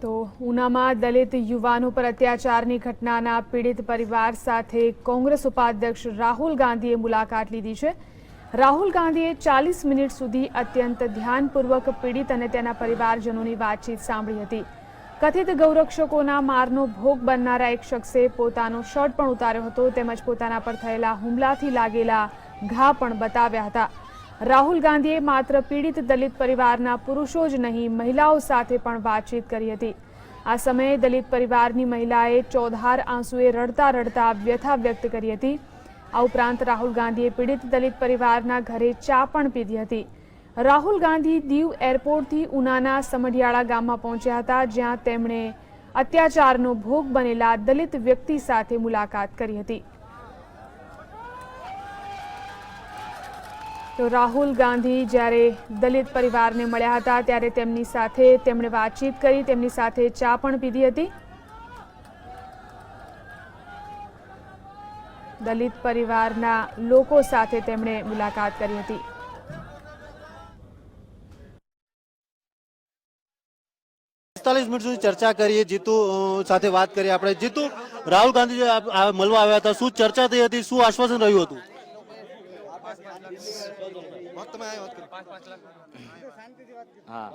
તો ઉનામાં દલિત યુવાનો પર અત્યાચારની ઘટનાના પીડિત પરિવાર સાથે કોંગ્રેસ ઉપાધ્યક્ષ રાહુલ ગાંધીએ મુલાકાત લીધી છે. રાહુલ ગાંધીએ ચાલીસ મિનિટ સુધી અત્યંત ધ્યાનપૂર્વક પીડિત અને તેના પરિવારજનોની વાતચીત સાંભળી હતી. કથિત ગૌરક્ષકોના મારનો ભોગ બનનારા એક શખ્સે પોતાનો શર્ટ પણ ઉતાર્યો હતો તેમજ પોતાના પર થયેલા હુમલાથી લાગેલા ઘા પણ બતાવ્યા હતા. રાહુલ ગાંધીએ માત્ર પીડિત દલિત પરિવારના પુરુષો જ નહીં, મહિલાઓ સાથે પણ વાતચીત કરી હતી. આ સમયે દલિત પરિવારની મહિલાએ ચોધાર આંસુએ રડતા રડતા વ્યથા વ્યક્ત કરી હતી. આ ઉપરાંત રાહુલ ગાંધીએ પીડિત દલિત પરિવારના ઘરે ચા પણ પીધી હતી. રાહુલ ગાંધી દીવ એરપોર્ટથી ઉનાના સમઢિયાળા ગામમાં પહોંચ્યા હતા, જ્યાં તેમણે અત્યાચારનો ભોગ બનેલા દલિત વ્યક્તિ સાથે મુલાકાત કરી હતી. તો રાહુલ ગાંધી જ્યારે દલિત પરિવારને મળ્યા હતા, ત્યારે તેમની સાથે તેમણે વાતચીત કરી, તેમની સાથે ચા પણ પીધી હતી. દલિત પરિવારના લોકો સાથે તેમણે મુલાકાત કરી હતી. પિસ્તાલીસ મિનિટ સુધી ચર્ચા કરીએ. જીતુ સાથે વાત કરીએ આપણે. જીતુ, રાહુલ ગાંધી મળવા આવ્યા હતા, શું ચર્ચા થઈ હતી? શું આશ્વાસન રહ્યું હતું? હા.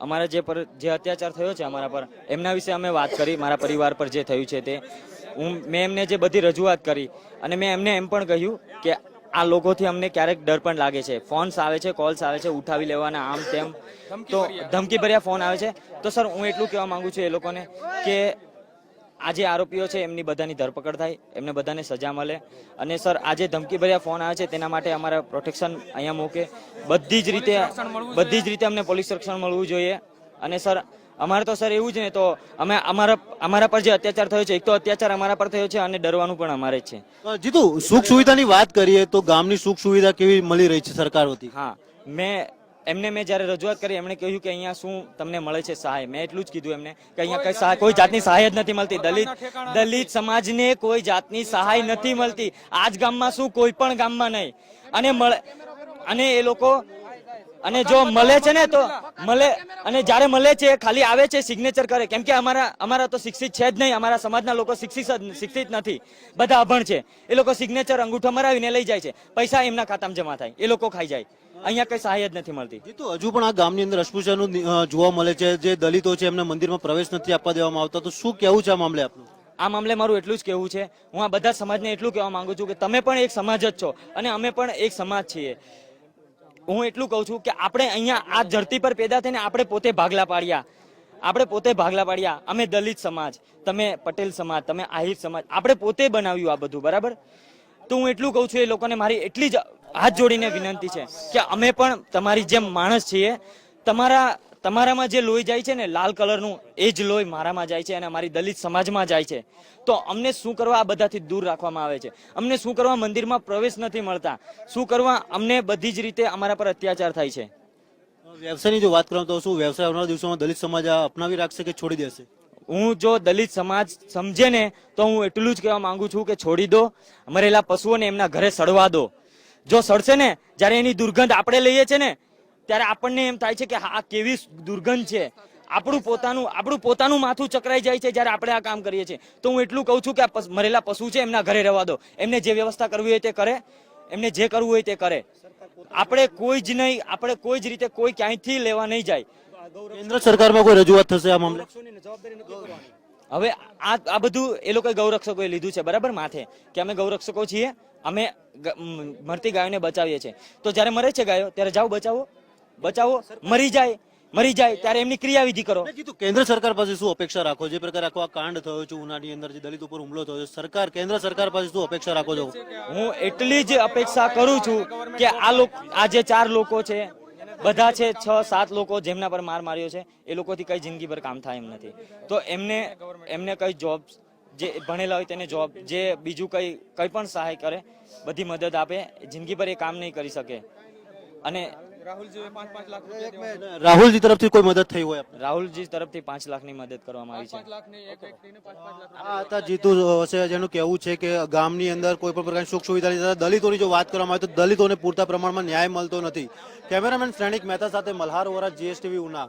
અમારા જે પર, જે અત્યાચાર થયો છે અમારા પર, એમના વિશે અમે વાત કરી, મારા પરિવાર પર જે થયું છે તે. હું, મેં એમને જે બધી રજૂઆત કરી, અને મેં એમને એમ પણ કહ્યું કે આ લોકોથી અમને ક્યારેક ડર પણ લાગે છે. ફોન્સ આવે છે કોલ્સ આવે છે ઉઠાવી લેવાના આમ તેમ. તો ધમકી ભર્યા ફોન આવે છે. તો સર હું એટલું કહેવા માંગુ છું એ લોકોને કે આ જે આરોપીઓ છે એમની બધાની ધરપકડ થાય એમને બધાને સજા મળે. અને સર આ જે ધમકી ભર્યા ફોન આવે છે તેના માટે અમારા પ્રોટેક્શન અહીંયા મૂકે. બધી જ રીતે બધી જ રીતે અમને પોલીસ રક્ષણ મળવું જોઈએ. અને સર અમારે તો સર એવું જ ને તો અમે અમારા અમારા પર જે અત્યાચાર થયો છે એક તો અત્યાચાર અમારા પર થયો છે અને ડરવાનું પણ અમારે જ છે. જીતુ સુખ સુવિધાની વાત કરીએ તો ગામની સુખ સુવિધા કેવી મળી રહી છે સરકાર વતી? હા મેં એમને મેં જ્યારે રજૂઆત કરી એમણે કહ્યું કે અહીંયા શું તમને મળે છે સહાય. મેં એટલું જ કીધું એમને કે અહીંયા કઈ સહાય કોઈ જાતની સહાય જ નથી મળતી. દલિત દલિત સમાજને કોઈ જાતની સહાય નથી મળતી. આજ ગામમાં શું કોઈ પણ ગામમાં નહીં. અને મળે અને એ લોકો અને જો મળે છે ને તો મળે અને જ્યારે મળે છે ખાલી આવે છે સિગ્નેચર કરે. કેમ કે અમારા અમારા તો શિક્ષિત છે જ નહીં. અમારા સમાજના લોકો શિક્ષિત શિક્ષિત નથી. બધા અભણ છે. એ લોકો સિગ્નેચર અંગૂઠો મરાવીને લઈ જાય છે. પૈસા એમના ખાતામાં જમા થાય. એ લોકો ખાઈ જાય. અહીંયા કઈ સહાય જ નથી મળતી. તો હજુ પણ આ ગામની અંદર અસ્પૃશ્યનું જોવા મળે છે. જે દલિતો છે એમને મંદિરમાં પ્રવેશ નથી આપવા દેવામાં આવતા. તો શું કેવું છે આ મામલે આપનું? આ મામલે મારું એટલું જ કહેવું છે. હું આ બધા સમાજને એટલું કહેવા માંગુ છું કે તમે પણ એક સમાજ જ છો. અને અમે પણ એક સમાજ છીએ. હું એટલું કહું છું કે આપણે અહીંયા આ ધરતી પર પેદા થઈને આપણે પોતે ભાગલા પાડ્યા. આપણે પોતે ભાગલા પાડ્યા. અમે દલિત સમાજ, તમે પટેલ સમાજ, તમે આહિર સમાજ, આપણે પોતે બનાવ્યું આ બધું, બરાબર? તો હું એટલું કહું છું એ લોકોને મારી એટલી જ હાથ જોડીને વિનંતી છે કે અમે પણ તમારી જેમ માણસ છીએ. તમારા તમારામાં જે લોહી જાય છે ને લાલ કલરનું એ જ લોહી મારામાં જાય છે અને અમારી દલિત સમાજમાં જાય છે. તો અમને શું કરવા આ બધાથી દૂર રાખવામાં આવે છે? અમને શું કરવા મંદિરમાં પ્રવેશ નથી મળતા? શું કરવા અમને બધી જ રીતે અમારા પર અત્યાચાર થાય છે? વ્યવસાયની જો વાત કરું તો શું વ્યવસાય આવનારા દિવસોમાં દલિત સમાજ અપનાવી રાખશે કે છોડી દેશે? હું જો દલિત સમાજ સમજે ને તો હું એટલું જ કહેવા માંગુ છું કે છોડી દો મરેલા પશુઓને એમના ઘરે સડવા દો. જો સડશે ને જ્યારે એની દુર્ગંધ આપણે લઈએ છીએ ને ત્યારે આપણને એમ થાય છે કે હા કેવી દુર્ગંધ છે. આપણું પોતાનું આપણું પોતાનું માથું ચકરાઈ જાય છે જ્યારે આપણે આ કામ કરીએ છીએ. તો હું એટલું કહું છું કે આ મરેલા પશુ છે એમના ઘરે રહેવા દો. એમને જે વ્યવસ્થા કરવી હોય તે કરે. એમને જે કરવું હોય તે કરે. આપણે કોઈ જ નહીં આપણે કોઈ જ રીતે કોઈ ક્યાંયથી લેવા નહીં જાય. કેન્દ્ર સરકારમાં કોઈ રજૂઆત થશે આ મામલે? હવે આ આ બધું એ લોકોએ ગૌરક્ષકોએ લીધું છે બરાબર? માથે. કે અમે ગૌરક્ષકો છીએ અમે મરતી ગાયોને બચાવીએ છીએ. તો જ્યારે મરે છે ગાયો ત્યારે જાઓ બચાવો. બચાવો મરી જાય મરી જાય ત્યારે એમની ક્રિયાવિધિ કરો. કેન્દ્ર સરકાર પાસે શું અપેક્ષા રાખો? જે પ્રકારે આખો આ કાંડ થયો છે ઉનાની અંદર જે દલિત ઉપર હુમલો થયો છે સરકાર કેન્દ્ર સરકાર પાસે શું અપેક્ષા રાખો છો? હું એટલી જ અપેક્ષા કરું છું કે આ લોકો આ જે ચાર લોકો છે બધા છે છ સાત લોકો જેમના પર માર માર્યો છે એ લોકોથી કઈ જિંદગી પર કામ થાય એમ નથી. તો એમને એમને કઈ જોબ જે ભણેલા હોય તેને જોબ જે બીજું કઈ કઈ પણ સહાય કરે બધી મદદ આપે જિંદગી પર એ કામ નહીં કરી શકે. અને રાહુલજી તરફથી કોઈ મદદ થઈ હોય આપને? રાહુલજી તરફથી પાંચ લાખની મદદ કરવામાં આવી છે આ હતા જીતુ હશે જેનું કહેવું છે કે ગામની અંદર કોઈ પણ પ્રકારની સુખ સુવિધા નથી થતા. દલિતોની જો વાત કરવામાં આવે તો દલિતોને પૂરતા પ્રમાણમાં ન્યાય મળતો નથી કેમેરામેન શ્રેણિક મહેતા સાથે મલ્હાર વોરા જીએસટીવી ઉના